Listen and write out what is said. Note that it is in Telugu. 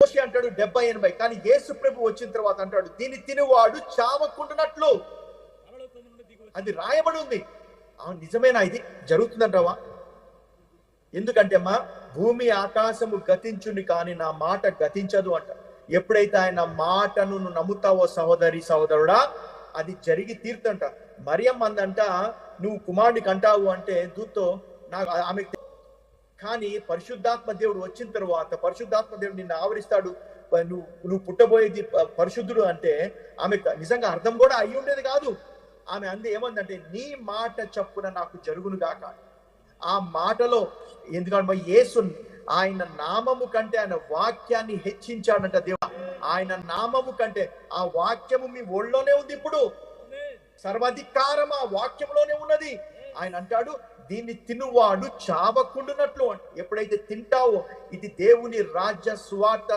మోషే అంటాడు డెబ్బై ఎనభై. కానీ యేసు ప్రభు వచ్చిన తర్వాత అంటాడు దీన్ని తినేవాడు చావకుండునట్లు. అది రాయబడి ఉంది నిజమేనా ఇది? జరుగుతుందంటావా? ఎందుకంటే అమ్మా భూమి ఆకాశము గతించుని కానీ నా మాట గతించదు అంట. ఎప్పుడైతే ఆయన మాటను నువ్వు నమ్ముతావో సహోదరి సహోదరుడా అది జరిగి తీర్థంట మరియమ్మ అందంట నువ్వు కుమారుడికి అంటావు అంటే దూతో నాకు ఆమె కానీ పరిశుద్ధాత్మ దేవుడు వచ్చిన తర్వాత పరిశుద్ధాత్మ దేవుడు నిన్ను ఆవరిస్తాడు. నువ్వు నువ్వు పుట్టబోయేది పరిశుద్ధుడు అంటే ఆమె నిజంగా అర్థం కూడా అయి ఉండేది కాదు. ఆమె అంది ఏమందంటే నీ మాట చప్పున నాకు జరుగును గాక. ఆ మాటలో ఎందుకంటే యేసు ఆయన నామము కంటే ఆయన వాక్యాన్ని హెచ్చించాడంట దేవ ఆయన నామము కంటే ఆ వాక్యము మీ ఒళ్ళోనే ఉంది ఇప్పుడు. సర్వాధికారం ఆ వాక్యంలోనే ఉన్నది. ఆయన అంటాడు దీన్ని తినువాడు చావకుండునట్లు ఎప్పుడైతే తింటావో ఇది దేవుని రాజ్య సువార్త